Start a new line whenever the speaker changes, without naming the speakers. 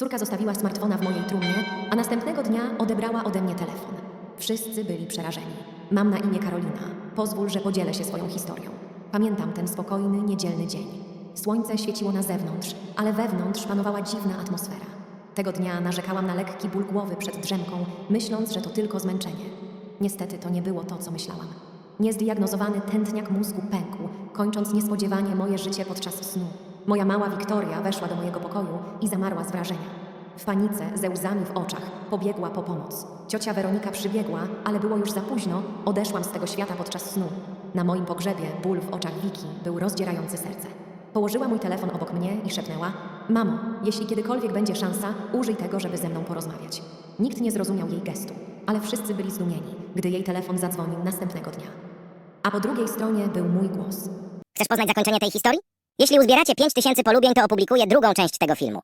Córka zostawiła smartfona w mojej trumnie, a następnego dnia odebrała ode mnie telefon. Wszyscy byli przerażeni. Mam na imię Karolina. Pozwól, że podzielę się swoją historią. Pamiętam ten spokojny, niedzielny dzień. Słońce świeciło na zewnątrz, ale wewnątrz panowała dziwna atmosfera. Tego dnia narzekałam na lekki ból głowy przed drzemką, myśląc, że to tylko zmęczenie. Niestety to nie było to, co myślałam. Niezdiagnozowany tętniak mózgu pękł, kończąc niespodziewanie moje życie podczas snu. Moja mała Wiktoria weszła do mojego pokoju i zamarła z wrażenia. W panice, ze łzami w oczach, pobiegła po pomoc. Ciocia Weronika przybiegła, ale było już za późno, odeszłam z tego świata podczas snu. Na moim pogrzebie ból w oczach Wiki był rozdzierający serce. Położyła mój telefon obok mnie i szepnęła: Mamo, jeśli kiedykolwiek będzie szansa, użyj tego, żeby ze mną porozmawiać. Nikt nie zrozumiał jej gestu, ale wszyscy byli zdumieni, gdy jej telefon zadzwonił następnego dnia. A po drugiej stronie był mój głos.
Chcesz poznać zakończenie tej historii? Jeśli uzbieracie 5000 polubień, to opublikuję drugą część tego filmu.